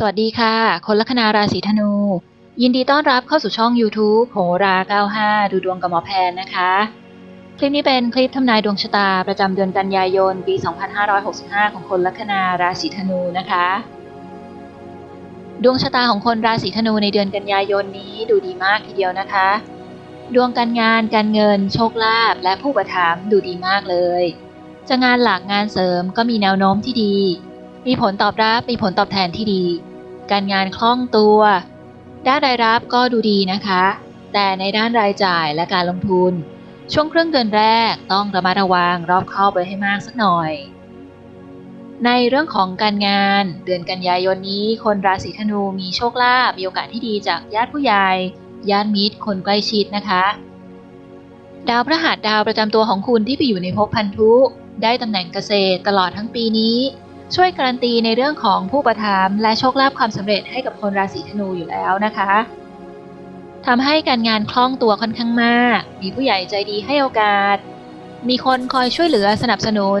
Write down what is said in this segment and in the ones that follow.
สวัสดีค่ะ คนลัคนาราศีธนู ยินดีต้อนรับเข้าสู่ช่อง YouTube โหรา 95 ดูดวงกับหมอแพนนะคะ คลิปนี้เป็นคลิปทำนายดวงชะตาประจำเดือนกันยายน ปี 2565 ของคนลัคนาราศีธนูนะคะ ดวงชะตาของคนราศีธนูในเดือนกันยายนนี้ดูดีมากทีเดียวนะคะ ดวงการงาน การเงิน โชคลาภและผู้ประถามดูดีมากเลย จะงานหลักงานเสริมก็มีแนวโน้มที่ดี มีผลตอบรับมีผลตอบแทนที่ดี การงานคล่องตัว ด้านรายรับก็ดูดีนะคะ แต่ในด้านรายจ่ายและการลงทุน ช่วงครึ่งเดือนแรกต้องระมัดระวังรอบคอบไว้ให้มากสักหน่อย ในเรื่องของการงานเดือนกันยายนนี้ คนราศีธนูมีโชคลาภมีโอกาสที่ดีจากญาติผู้ใหญ่ญาติมิตร คนใกล้ชิดนะคะ ดาวพฤหัสดาวประจำตัวของคุณที่ไปอยู่ในภพพันธุได้ตำแหน่งเกษตรตลอดทั้งปีนี้ ช่วยการันตีในเรื่องของผู้ประทามและโชคลาภความสำเร็จให้กับคนราศีธนูอยู่แล้วนะคะทำให้การงานคล่องตัวค่อนข้างมาก มีผู้ใหญ่ใจดีให้โอกาส มีคนคอยช่วยเหลือสนับสนุน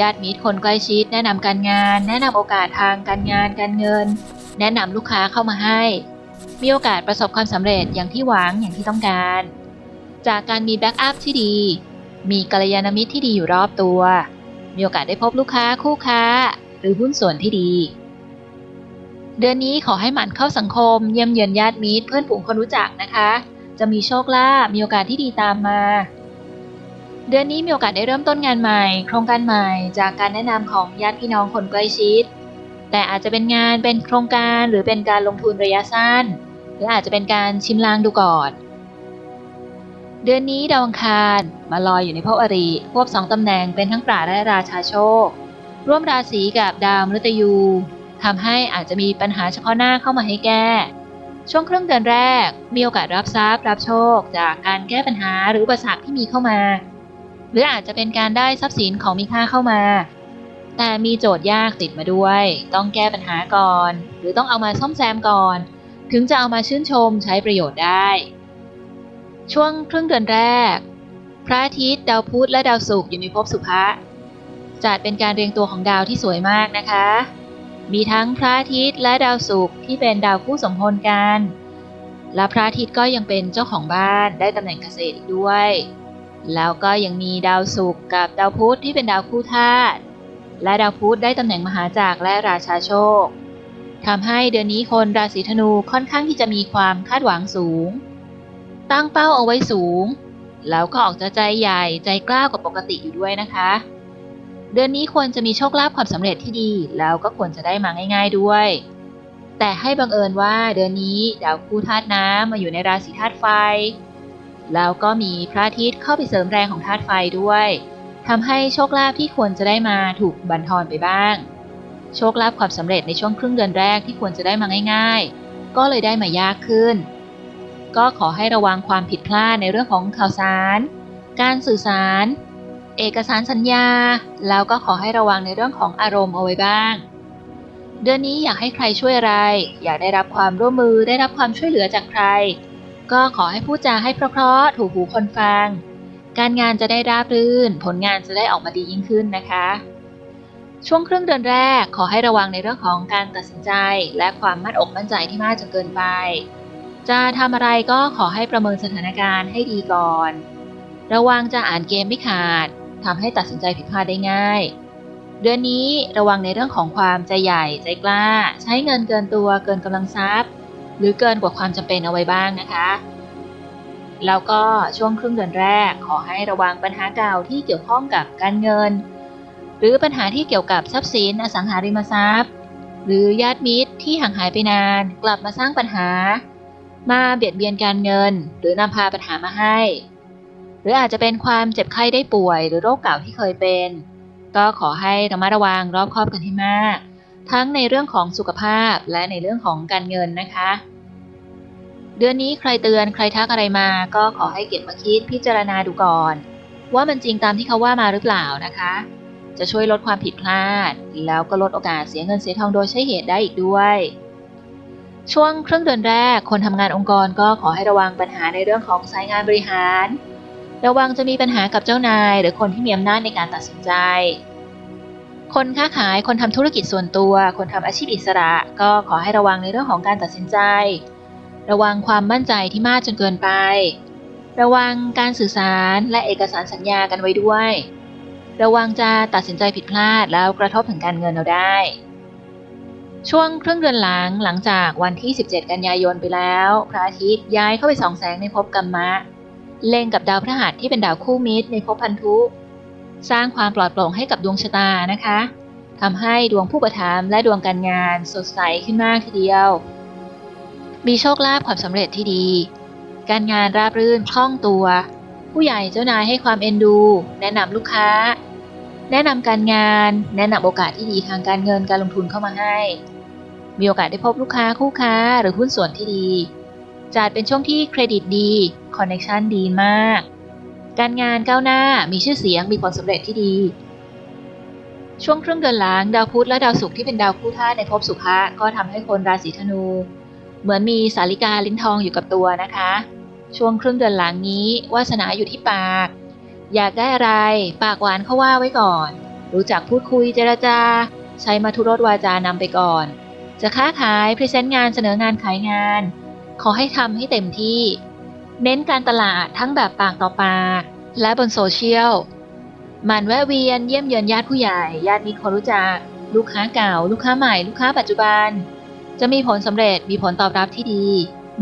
ญาติมิตรคนใกล้ชิด แนะนำการงาน แนะนำโอกาสทางการงาน การเงิน แนะนำลูกค้าเข้ามาให้ มีโอกาสประสบความสำเร็จอย่างที่หวังอย่างที่ต้องการ จากการมีแบ็กอัพที่ดี มีกัลยาณมิตรที่ดีอยู่รอบตัว มีโอกาสได้พบลูกค้าคู่ค้า หรือหุ้นส่วนที่ดี เดือนนี้ขอให้หมั่นเข้าสังคม เยี่ยมเยือนญาติมิตรเพื่อนฝูงคนรู้จักนะคะ จะมีโชคลาภมีโอกาสที่ดีตามมา เดือนนี้มีโอกาสได้เริ่มต้นงานใหม่ โครงการใหม่ จากการแนะนำของญาติพี่น้องคนใกล้ชิด แต่อาจจะเป็นงานเป็นโครงการหรือเป็นการลงทุนระยะสั้น หรืออาจจะเป็นการชิมลางดูก่อน เดือนนี้ดาวอังคารมาลอยอยู่ในภพอริควบสองตำแหน่งเป็นทั้งปราและราชาโชค ร่วมราศีกับดาวมฤตยูทำให้อาจจะมีปัญหาเฉพาะหน้าเข้ามาให้แก้ ช่วงครึ่งเดือนแรก มีโอกาสรับทรัพย์รับโชค จากการแก้ปัญหาหรืออุปสรรคที่มีเข้ามา หรืออาจจะเป็นการได้ทรัพย์สินของมีค่าเข้ามา แต่มีโจทย์ยากติดมาด้วย ต้องแก้ปัญหาก่อน หรือต้องเอามาซ่อมแซมก่อน ถึงจะเอามาชื่นชมใช้ประโยชน์ได้ ช่วงครึ่งเดือนแรก พระอาทิตย์ดาวพุธและดาวศุกร์อยู่ในภพสุภะจัดเป็นการเรียงตัวของดาวที่สวยมากนะคะ มีทั้งพระอาทิตย์และดาวศุกร์ที่เป็นดาวคู่สมพลกัน และพระอาทิตย์ก็ยังเป็นเจ้าของบ้านได้ตำแหน่งเกษตรด้วย แล้วก็ยังมีดาวศุกร์กับดาวพุธที่เป็นดาวคู่ธาตุและดาวพุธได้ตำแหน่งมหาจักรและราชาโชคทำให้เดือนนี้คนราศีธนูค่อนข้างที่จะมีความคาดหวังสูง ตั้งเป้าเอาไว้สูง แล้วก็ออกจะใจใหญ่ใจกล้ากว่าปกติอยู่ด้วยนะคะ เดือนนี้ควรจะมีโชคลาภความสำเร็จที่ดี แล้วก็ควรจะได้มาง่าย ๆด้วย แต่ให้บังเอิญว่าเดือนนี้ดาวคู่ธาตุน้ำมาอยู่ในราศีธาตุไฟ แล้วก็มีพระอาทิตย์เข้าไปเสริมแรงของธาตุไฟด้วยทำให้โชคลาภที่ควรจะได้มาถูกบั่นทอนไปบ้าง โชคลาภความสำเร็จในช่วงครึ่งเดือนแรกที่ควรจะได้มาง่าย ๆ ก็เลยได้มายากขึ้น ก็ขอให้ระวังความผิดพลาดในเรื่องของข่าวสาร การสื่อสาร เอกสารสัญญา แล้วก็ขอให้ระวังในเรื่องของอารมณ์เอาไว้บ้าง เดือนนี้อยากให้ใครช่วยอะไร อยากได้รับความร่วมมือได้รับความช่วยเหลือจากใคร ก็ขอให้พูดจาให้เพราะๆถูกหูคนฟัง การงานจะได้ราบรื่น ผลงานจะได้ออกมาดียิ่งขึ้นนะคะช่วงครึ่งเดือนแรกขอให้ระวังในเรื่องของการตัดสินใจ และความมั่นอกมั่นใจที่มากจนเกินไป จะทำอะไรก็ขอให้ประเมินสถานการณ์ให้ดีก่อน ระวังจะอ่านเกมไม่ขาดทำให้ตัดสินใจผิดพลาดได้ง่าย เดือนนี้ระวังในเรื่องของความใจใหญ่ใจกล้า ใช้เงินเกินตัวเกินกำลังทรัพย์ หรือเกินกว่าความจำเป็นเอาไว้บ้างนะคะ แล้วก็ช่วงครึ่งเดือนแรกขอให้ระวังปัญหาเก่าที่เกี่ยวข้องกับการเงิน หรือปัญหาที่เกี่ยวกับทรัพย์สินอสังหาริมทรัพย์ หรือญาติมิตรที่ห่างหายไปนาน กลับมาสร้างปัญหา มาเบียดเบียนการเงิน หรือนำพาปัญหามาให้ หรืออาจจะเป็นความเจ็บไข้ได้ป่วย หรือโรคเก่าที่เคยเป็น ก็ขอให้ระมัดระวังรอบคอบกันให้มาก ทั้งในเรื่องของสุขภาพและในเรื่องของการเงินนะคะ เดือนนี้ใครเตือนใครทักอะไรมา ก็ขอให้เก็บมาคิดพิจารณาดูก่อน ว่ามันจริงตามที่เขาว่ามาหรือเปล่านะคะ จะช่วยลดความผิดพลาด แล้วก็ลดโอกาสเสียเงินเสียทองโดยใช้เหตุได้อีกด้วย ช่วงครึ่งเดือนแรก คนทำงานองค์กรก็ขอให้ระวังปัญหาในเรื่องของสายงานบริหาร ระวังจะมีปัญหากับเจ้านาย หรือคนที่มีอำนาจในการตัดสินใจ คนค้าขายคนทำธุรกิจส่วนตัว คนทำอาชีพอิสระ ก็ขอให้ระวังในเรื่องของการตัดสินใจ ระวังความมั่นใจที่มากจนเกินไป ระวังการสื่อสารและเอกสารสัญญากันไว้ด้วย ระวังจะตัดสินใจผิดพลาดแล้วกระทบถึงการเงินเราได้ ช่วงครึ่งเดือนหลังหลังจากวันที่ 17 กันยายนไปแล้ว พระอาทิตย์ย้ายเข้าไปส่องแสงในภพกัมมะ เล็งกับดาวพฤหัสที่เป็นดาวคู่มิตรในภพพันธุ สร้างความปลอดโปร่งให้กับดวงชะตานะคะทำให้ดวงผู้ประทามและดวงการงานสดใสขึ้นมากทีเดียว มีโชคลาภความสำเร็จที่ดี การงานราบรื่นคล่องตัว ผู้ใหญ่เจ้านายให้ความเอ็นดู แนะนำลูกค้า แนะนำการงาน แนะนำโอกาสที่ดีทางการเงินการลงทุนเข้ามาให้ มีโอกาสได้พบลูกค้าคู่ค้าหรือหุ้นส่วนที่ดี จัดเป็นช่วงที่เครดิตดี คอนเน t ชันดีมาก การงานก้าวหน้ามีชื่อเสียงมีผลสำเร็จที่ดี ช่วงครึ่งเดือนหลังดาวพุธและดาวศุกร์ที่เป็นดาวคู่ธาตุในภพสุภะก็ทำให้คนราศีธนู เหมือนมีสาลิกาลิ้นทองอยู่กับตัวนะคะ ช่วงครึ่งเดือนหลังนี้วาสนาอยู่ที่ปาก อยากได้อะไร ปากหวานเขาว่าไว้ก่อน รู้จักพูดคุยเจรจา ใช้มาทุรสวาจานำไปก่อน จะค้าขายพรีเซนต์งานเสนองานขายงาน ขอให้ทำให้เต็มที่ เน้นการตลาดทั้งแบบปากต่อปาก และบนโซเชียลหมันแวะเวียนเยี่ยมเยือนญาติผู้ใหญ่ ญาติมิตรคนรู้จัก ลูกค้าเก่า ลูกค้าใหม่ ลูกค้าปัจจุบัน จะมีผลสำเร็จมีผลตอบรับที่ดี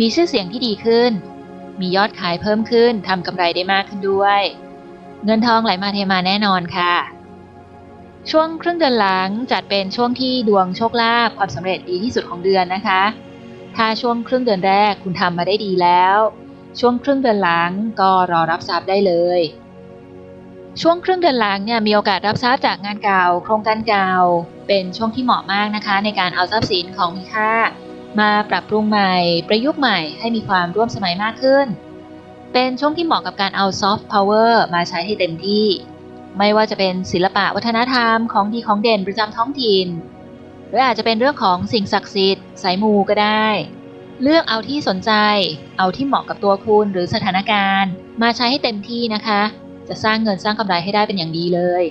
มีชื่อเสียงที่ดีขึ้น มียอดขายเพิ่มขึ้นทำกำไรได้มากขึ้นด้วย เงินทองไหลมาเทมาแน่นอนค่ะ ช่วงครึ่งเดือนหลังจัดเป็นช่วงที่ดวงโชคลาภความสำเร็จดีที่สุดของเดือนนะคะ ถ้าช่วงครึ่งเดือนแรกคุณทำมาได้ดีแล้ว ช่วงครึ่งเดือนหลังก็รอรับทรัพย์ได้เลย ช่วงครึ่งเดือนหลังเนี่ยมีโอกาสรับทรัพย์จากงานเก่า โครงการเก่า เป็นช่วงที่เหมาะมากนะคะ ในการเอาทรัพย์สินของมีค่ามาปรับปรุงใหม่ ประยุกต์ใหม่ให้มีความร่วมสมัยมากขึ้น เป็นช่วงที่เหมาะกับการเอาซอฟต์พาวเวอร์มาใช้ให้เต็มที่ ไม่ว่าจะเป็นศิลปะวัฒนธรรมของดีของเด่นประจำท้องถิ่น หรืออาจจะเป็นเรื่องของสิ่งศักดิ์สิทธิ์สายมูก็ได้ เลือกเอาที่สนใจ เอาที่เหมาะกับตัวคุณหรือสถานการณ์ มาใช้ให้เต็มที่นะคะ จะสร้างเงินสร้างกำไรให้ได้เป็นอย่างดีเลย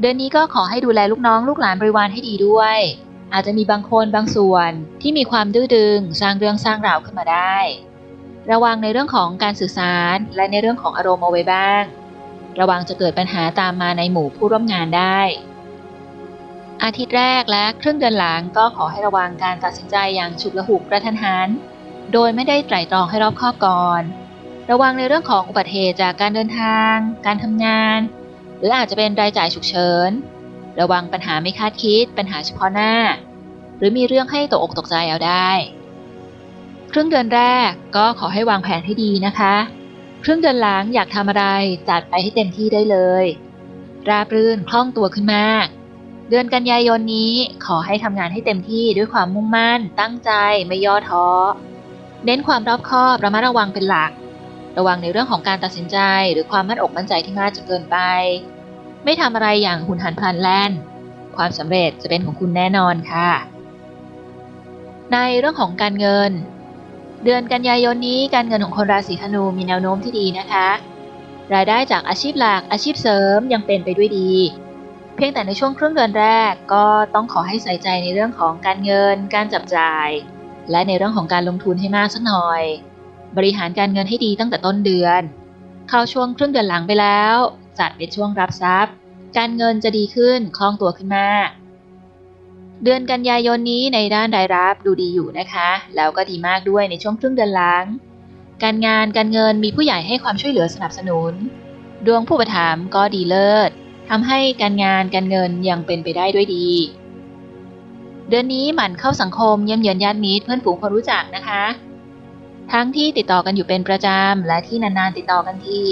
เดือนนี้ก็ขอให้ดูแลลูกน้องลูกหลานบริวารให้ดีด้วย อาจจะมีบางคนบางส่วนที่มีความดื้อดึงสร้างเรื่องสร้างราวขึ้นมาได้ ระวังในเรื่องของการสื่อสารและในเรื่องของอารมณ์เอาไว้บ้าง ระวังจะเกิดปัญหาตามมาในหมู่ผู้ร่วมงานได้ อาทิตย์แรกและครึ่งเดือนหลังก็ขอให้ระวังการตัดสินใจอย่างฉุกละหุกกระทันหัน โดยไม่ได้ไตร่ตรองให้รอบคอบก่อน ระวังในเรื่องของอุบัติเหตุจากการเดินทาง การทำงาน หรืออาจจะเป็นรายจ่ายฉุกเฉิน ระวังปัญหาไม่คาดคิด ปัญหาเฉพาะหน้า หรือมีเรื่องให้ตกอกตกใจเอาได้ รึ่งเดือนแรกก็ขอให้วางแผนให้ดีนะคะ ครึ่งเดือนหลังอยากทำอะไรจัดไปให้เต็มที่ได้เลย ราบรื่นคล่องตัวขึ้นมาก เดือนกันยายนนี้ขอให้ทำงานให้เต็มที่ด้วยความมุ่งมั่น ตั้งใจไม่ย่อท้อ เน้นความรอบคอบระมัดระวังเป็นหลัก ระวังในเรื่องของการตัดสินใจ หรือความมั่นอกมั่นใจที่มากจนเกินไป ไม่ทำอะไรอย่างหุนหันพลันแล่น ความสำเร็จจะเป็นของคุณแน่นอนค่ะ ในเรื่องของการเงิน เดือนกันยายนนี้การเงินของคนราศีธนูมีแนวโน้มที่ดีนะคะ รายได้จากอาชีพหลักอาชีพเสริมยังเป็นไปด้วยดี เพียงแต่ในช่วงครึ่งเดือนแรกก็ต้องขอให้ใส่ใจในเรื่องของการเงิน การจับจ่าย และในเรื่องของการลงทุนให้มากสักหน่อย บริหารการเงินให้ดีตั้งแต่ต้นเดือน เข้าช่วงครึ่งเดือนหลังไปแล้ว จัดเป็นช่วงรับทรัพย์ การเงินจะดีขึ้นคล่องตัวขึ้นมาก เดือนกันยายนนี้ในด้านรายรับดูดีอยู่นะคะ แล้วก็ดีมากด้วยในช่วงครึ่งเดือนหลัง การงานการเงินมีผู้ใหญ่ให้ความช่วยเหลือสนับสนุน ดวงผู้ประถามก็ดีเลิศทำให้การงานการเงินยังเป็นไปได้ด้วยดี เดือนนี้หมั่นเข้าสังคมเยี่ยมเยือนญาติมิตรเพื่อนฝูงคนรู้จักนะคะ ทั้งที่ติดต่อกันอยู่เป็นประจำและที่นานๆติดต่อกันที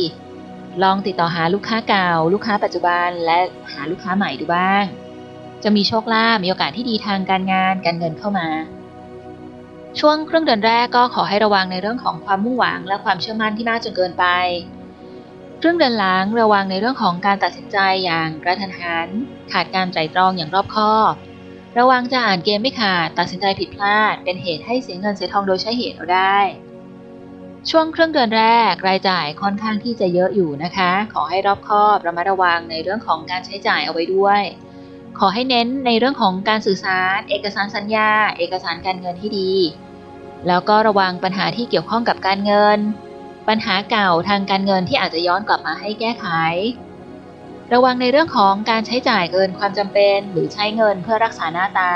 ลองติดต่อหาลูกค้าเก่า ลูกค้าปัจจุบันและหาลูกค้าใหม่ดูบ้าง จะมีโชคลาภมีโอกาสที่ดีทางการงานการเงินเข้ามา ช่วงครึ่งเดือนแรกก็ขอให้ระวังในเรื่องของความมุ่งหวังและความเชื่อมั่นที่มากจนเกินไปครึ่งเดือนหลังระวังในเรื่องของการตัดสินใจอย่างกระทันหัน ขาดการไตรตรองอย่างรอบคอบระวังจะอ่านเกมไม่ขาดตัดสินใจผิดพลาด เป็นเหตุให้เสียเงินเสียทองโดยใช้เหตุเอาได้ ช่วงครึ่งเดือนแรกรายจ่ายค่อนข้างที่จะเยอะอยู่นะคะ ขอให้รอบคอบระมัดระวังในเรื่องของการใช้จ่ายเอาไว้ด้วย ขอให้เน้นในเรื่องของการสื่อสาร เอกสารสัญญา เอกสารการเงินที่ดี แล้วก็ระวังปัญหาที่เกี่ยวข้องกับการเงิน ปัญหาเก่าทางการเงินที่อาจจะย้อนกลับมาให้แก้ไข ระวังในเรื่องของการใช้จ่ายเกินความจำเป็น หรือใช้เงินเพื่อรักษาหน้าตา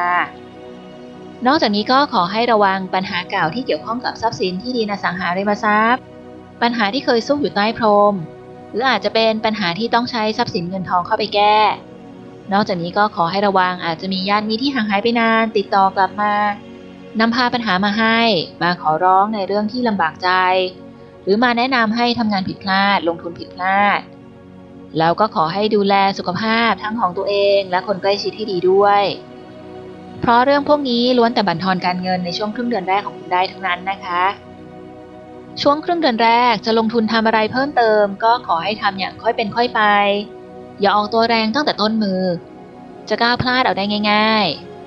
นอกจากนี้ก็ขอให้ระวังปัญหาเก่าที่เกี่ยวข้องกับทรัพย์สินที่ดินอสังหาริมทรัพย์ ปัญหาที่เคยซุกอยู่ใต้พรม หรืออาจจะเป็นปัญหาที่ต้องใช้ทรัพย์สินเงินทองเข้าไปแก้ นอกจากนี้ก็ขอให้ระวังอาจจะมีญาติมีที่ห่างหายไปนาน ติดต่อกลับมานำพาปัญหามาให้ มาขอร้องในเรื่องที่ลำบากใจ หรือมาแนะนำให้ทำงานผิดพลาด ลงทุนผิดพลาด แล้วก็ขอให้ดูแลสุขภาพทั้งของตัวเองและคนใกล้ชิดให้ดีด้วย เพราะเรื่องพวกนี้ล้วนแต่บั่นทอนการเงินในช่วงครึ่งเดือนแรกของคุณได้ทั้งนั้นนะคะช่วงครึ่งเดือนแรกจะลงทุนทำอะไรเพิ่มเติม ก็ขอให้ทำอย่างค่อยเป็นค่อยไป อย่าออกตัวแรงตั้งแต่ต้นมือ จะก้าวพลาดเอาได้ง่าย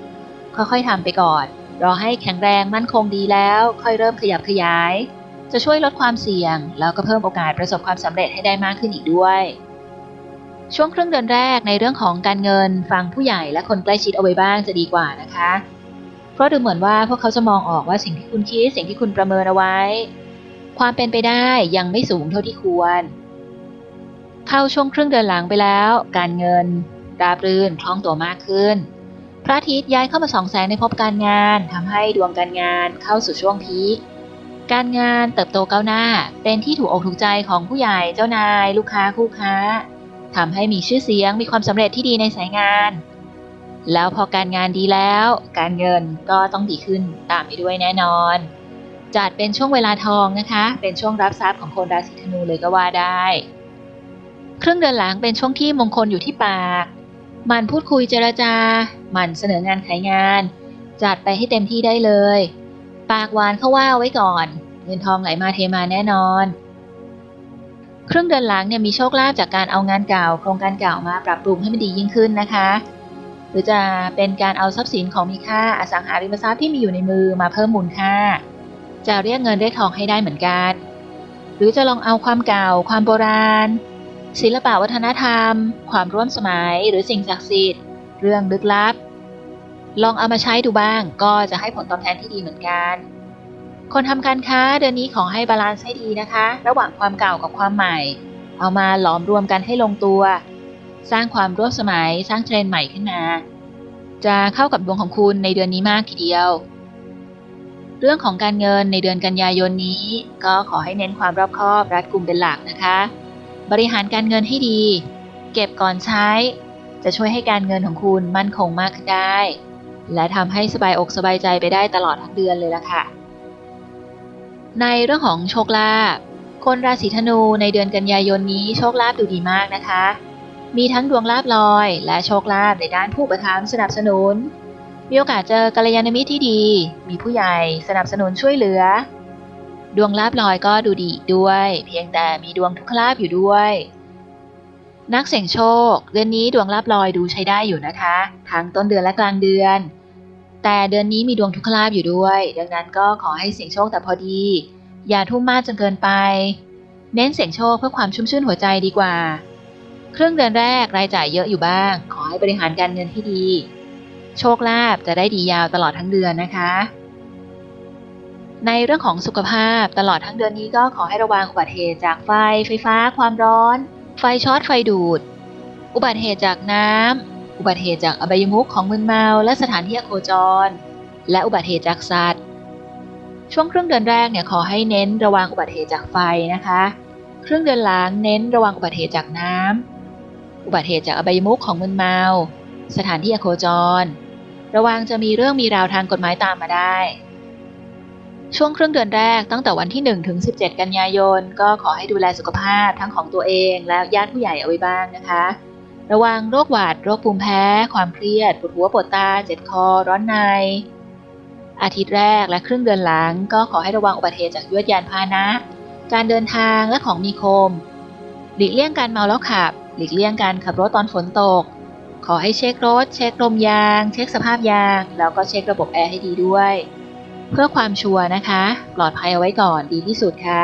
ๆ ค่อยๆทำไปก่อน รอให้แข็งแรงมั่นคงดีแล้ว ค่อยเริ่มขยับขยาย จะช่วยลดความเสี่ยง แล้วก็เพิ่มโอกาสประสบความสำเร็จให้ได้มากขึ้นอีกด้วย ช่วงครึ่งเดือนแรกในเรื่องของการเงินฟังผู้ใหญ่และคนใกล้ชิดเอาไว้บ้างจะดีกว่านะคะ เพราะดูเหมือนว่าพวกเขาจะมองออกว่าสิ่งที่คุณคิดสิ่งที่คุณประเมินเอาไว้ ความเป็นไปได้ยังไม่สูงเท่าที่ควร เข้าช่วงครึ่งเดือนหลังไปแล้ว การเงินราบรื่นคล่องตัวมากขึ้น พระอาทิตย์ย้ายเข้ามาส่องแสงในภพการงานทำให้ดวงการงานเข้าสู่ช่วงพีคการงานเติบโตก้าวหน้า เป็นที่ถูกอกถูกใจของผู้ใหญ่เจ้านาย ลูกค้าคู่ค้าทำให้มีชื่อเสียงมีความสำเร็จที่ดีในสายงาน แล้วพอการงานดีแล้ว การเงินก็ต้องดีขึ้นตามไปด้วยแน่นอนจัดเป็นช่วงเวลาทองนะคะ เป็นช่วงรับทรัพย์ของคนราศีธนูเลยก็ว่าได้ ครึ่งเดือนหลังเป็นช่วงที่มงคลอยู่ที่ปากมันพูดคุยเจรจาหมันเสนองานขายงาน จัดไปให้เต็มที่ได้เลย ปากหวานเข้าว่าไว้ก่อน เงินทองไหลมาเทมาแน่นอน ครึ่งเดือนหลังเนี่ยมีโชคลาภจากการเอางานเก่า โครงการเก่ามาปรับปรุงให้มันดียิ่งขึ้นนะคะ หรือจะเป็นการเอาทรัพย์สินของมีค่าอสังหาริมทรัพย์ที่มีอยู่ในมือมาเพิ่มมูลค่า จะเรียกเงินเรียกทองให้ได้เหมือนกัน หรือจะลองเอาความเก่า ความโบราณ ศิลปะวัฒนธรรม ความร่วมสมัยหรือสิ่งศักดิ์สิทธิ์ เรื่องลึกลับ ลองเอามาใช้ดูบ้าง ก็จะให้ผลตอบแทนที่ดีเหมือนกัน คนทำการค้าเดือนนี้ขอให้บาลานซ์ให้ดีนะคะ ระหว่างความเก่ากับความใหม่ เอามาหลอมรวมกันให้ลงตัว สร้างความร่วมสมัย สร้างเทรนด์ใหม่ขึ้นมา จะเข้ากับดวงของคุณในเดือนนี้มากทีเดียว เรื่องของการเงินในเดือนกันยายนนี้ ก็ขอให้เน้นความรอบคอบรัดกุมเป็นหลักนะคะ บริหารการเงินให้ดี เก็บก่อนใช้ จะช่วยให้การเงินของคุณมั่นคงมากขึ้นได้ และทำให้สบายอกสบายใจไปได้ตลอดทั้งเดือนเลยล่ะค่ะ ในเรื่องของโชคลาภคนราศีธนูในเดือนกันยายนนี้โชคลาภดูดีมากนะคะ มีทั้งดวงลาภลอย และโชคลาภในด้านผู้ประทานสนับสนุน มีโอกาสเจอกัลยาณมิตรที่ดี มีผู้ใหญ่สนับสนุนช่วยเหลือ ดวงลาภลอยก็ดูดีด้วย เพียงแต่มีดวงทุกขลาภอยู่ด้วย นักเสี่ยงโชค เดือนนี้ดวงลาภลอยดูใช้ได้อยู่นะคะ ทั้งต้นเดือนและกลางเดือน แต่เดือนนี้มีดวงทุกขลาภอยู่ด้วย ดังนั้นก็ขอให้เสี่ยงโชคแต่พอดี อย่าทุ่มมากจนเกินไป เน้นเสี่ยงโชคเพื่อความชุ่มชื่นหัวใจดีกว่าครึ่งเดือนแรกรายจ่ายเยอะอยู่บ้าง ขอให้บริหารการเงินที่ดี โชคลาภจะได้ดียาวตลอดทั้งเดือนนะคะ ในเรื่องของสุขภาพตลอดทั้งเดือนนี้ก็ขอให้ระวังอุบัติเหตุจากไฟ ไฟฟ้า ความร้อน ไฟช็อตไฟดูด อุบัติเหตุจากน้ำอุบัติเหตุจากอบายมุขของมึนเมา และสถานที่อโคจร และอุบัติเหตุจากสัตว์ ช่วงครึ่งเดือนแรกเนี่ยขอให้เน้นระวังอุบัติเหตุจากไฟนะคะ ครึ่งเดือนหลังเน้นระวังอุบัติเหตุจากน้ำอุบัติเหตุจากอบายมุขของมึนเมา สถานที่อโคจร ระวังจะมีเรื่องมีราวทางกฎหมายตามมาได้ ช่วงครึ่งเดือนแรกตั้งแต่วันที่1ถึง17 กันยายน ก็ขอให้ดูแลสุขภาพทั้งของตัวเองและญาติผู้ใหญ่เอาไว้บ้างนะคะ ระวังโรคหวัด โรคภูมิแพ้ ความเครียดปวดหัวปวดตา เจ็บคอ ร้อนใน อาทิตย์แรกและครึ่งเดือนหลัง ก็ขอให้ระวังอุบัติเหตุจากยวดยานพาหนะ การเดินทางและของมีคม หลีกเลี่ยงการเมาแล้วขับ หลีกเลี่ยงการขับรถตอนฝนตก ขอให้เช็ครถ เช็คลมยาง เช็คสภาพยาง แล้วก็เช็คระบบแอร์ให้ดีด้วย เพื่อความชัวร์นะคะ ปลอดภัยเอาไว้ก่อนดีที่สุดค่ะ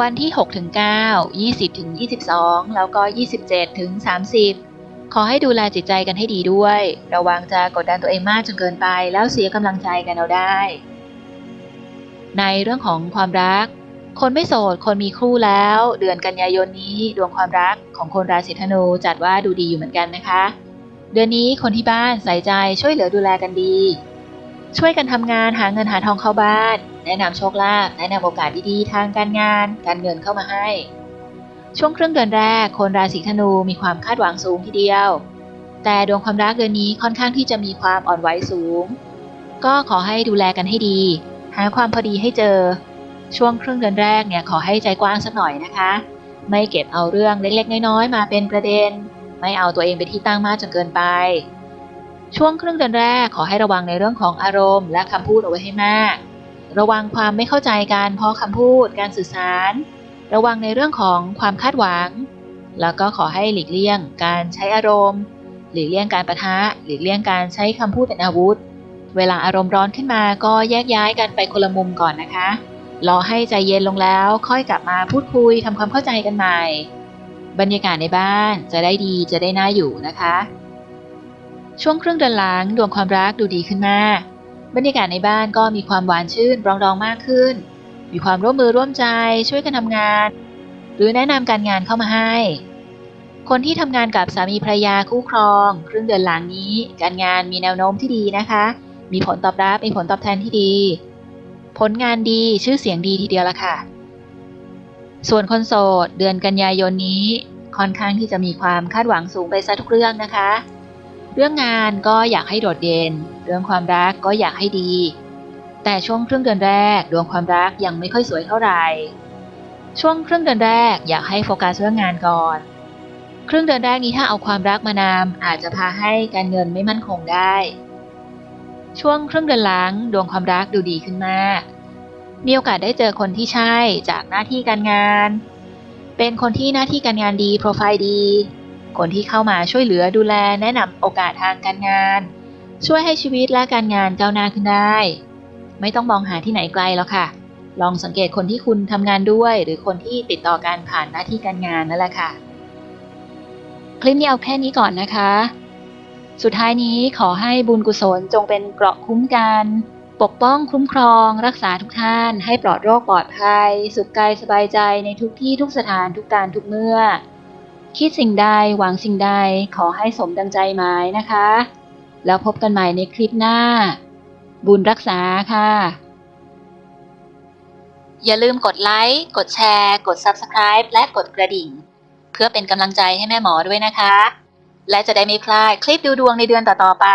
วันที่ 6 ถึง 9 20 ถึง 22 แล้วก็ 27 ถึง 30 ขอให้ดูแลจิตใจกันให้ดีด้วย ระวังจะกดดันตัวเองมากจนเกินไป แล้วเสียกำลังใจกันเอาได้ ในเรื่องของความรัก คนไม่โสด คนมีคู่แล้ว เดือนกันยายนนี้ดวงความรักของคนราศีธนูจัดว่าดูดีอยู่เหมือนกันนะคะ เดือนนี้คนที่บ้านใส่ใจช่วยเหลือดูแลกันดี ช่วยกันทำงานหาเงินหาทองเข้าบ้าน แนะนำโชคลาภแนะนำโอกาสดีๆทางการงาน การเงินเข้ามาให้ ช่วงครึ่งเดือนแรก คนราศีธนูมีความคาดหวังสูงทีเดียว แต่ดวงความรักเดือนนี้ค่อนข้างที่จะมีความอ่อนไหวสูง ก็ขอให้ดูแลกันให้ดี หาความพอดีให้เจอ ช่วงครึ่งเดือนแรกเนี่ยขอให้ใจกว้างสักหน่อยนะคะ ไม่เก็บเอาเรื่องเล็กๆ น้อยๆมาเป็นประเด็น ไม่เอาตัวเองเป็นที่ตั้งมากจนเกินไป ช่วงครึ่งเดือนแรกขอให้ระวังในเรื่องของอารมณ์ และคำพูดเอาไว้ให้มาก ระวังความไม่เข้าใจกันเพราะคำพูด การสื่อสาร ระวังในเรื่องของความคาดหวัง แล้วก็ขอให้หลีกเลี่ยง การใช้อารมณ์ หลีกเลี่ยงการประทะ หลีกเลี่ยงการใช้คำพูดเป็นอาวุธ เวลาอารมณ์ร้อนขึ้นมาก็แยกย้ายกันไปคนละมุมก่อนนะคะ รอให้ใจเย็นลงแล้ว ค่อยกลับมาพูดคุยทำความเข้าใจกันใหม่ บรรยากาศในบ้านจะได้ดีจะได้น่าอยู่นะคะ ช่วงครึ่งเดือนหลังดวงความรักดูดีขึ้นมาก บรรยากาศในบ้านก็มีความหวานชื่นรองรองมากขึ้น มีความร่วมมือร่วมใจช่วยกันทำงาน หรือแนะนำการงานเข้ามาให้ คนที่ทำงานกับสามีภรรยาคู่ครอง ครึ่งเดือนหลังนี้ การงานมีแนวโน้มที่ดีนะคะ มีผลตอบรับมีผลตอบแทนที่ดี ผลงานดีชื่อเสียงดีทีเดียวละค่ะ ส่วนคนโสดเดือนกันยายนนี้ค่อนข้างที่จะมีความคาดหวังสูงไปซะทุกเรื่องนะคะ เรื่องงานก็อยากให้โดดเด่น เรื่องความรักก็อยากให้ดี แต่ช่วงครึ่งเดือนแรกดวงความรักยังไม่ค่อยสวยเท่าไหร่ ช่วงครึ่งเดือนแรกอยากให้โฟกัสเรื่องงานก่อน ครึ่งเดือนแรกนี้ถ้าเอาความรักมานำอาจจะพาให้การเงินไม่มั่นคงได้ ช่วงครึ่งเดือนหลังดวงความรักดูดีขึ้นมาก มีโอกาสได้เจอคนที่ใช่จากหน้าที่การงาน เป็นคนที่หน้าที่การงานดีโปรไฟล์ดี คนที่เข้ามาช่วยเหลือดูแลแนะนำโอกาสทางการงาน ช่วยให้ชีวิตและการงานก้าวหน้าขึ้นได้ ไม่ต้องมองหาที่ไหนไกลแล้วค่ะ ลองสังเกตคนที่คุณทำงานด้วย หรือคนที่ติดต่อการผ่านหน้าที่การงานนั่นแหละค่ะ คลิปนี้เอาแค่นี้ก่อนนะคะ สุดท้ายนี้ขอให้บุญกุศลจงเป็นเกราะคุ้มกันปกป้องคุ้มครองรักษาทุกท่านให้ปลอดโรคปลอดภัย สุขกายสบายใจในทุกที่ทุกสถานทุกการทุกเมื่อ คิดสิ่งใดหวังสิ่งใดขอให้สมดังใจหมายนะคะ แล้วพบกันใหม่ในคลิปหน้า บุญรักษาค่ะ อย่าลืมกดไลค์กดแชร์ กด Subscribe และกดกระดิ่ง เพื่อเป็นกำลังใจให้แม่หมอด้วยนะคะ และจะได้ไม่พลาดคลิปดูดวงในเดือนต่อๆไป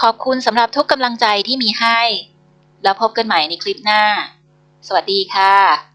ขอบคุณสำหรับทุกกำลังใจที่มีให้ แล้วพบกันใหม่ในคลิปหน้า สวัสดีค่ะ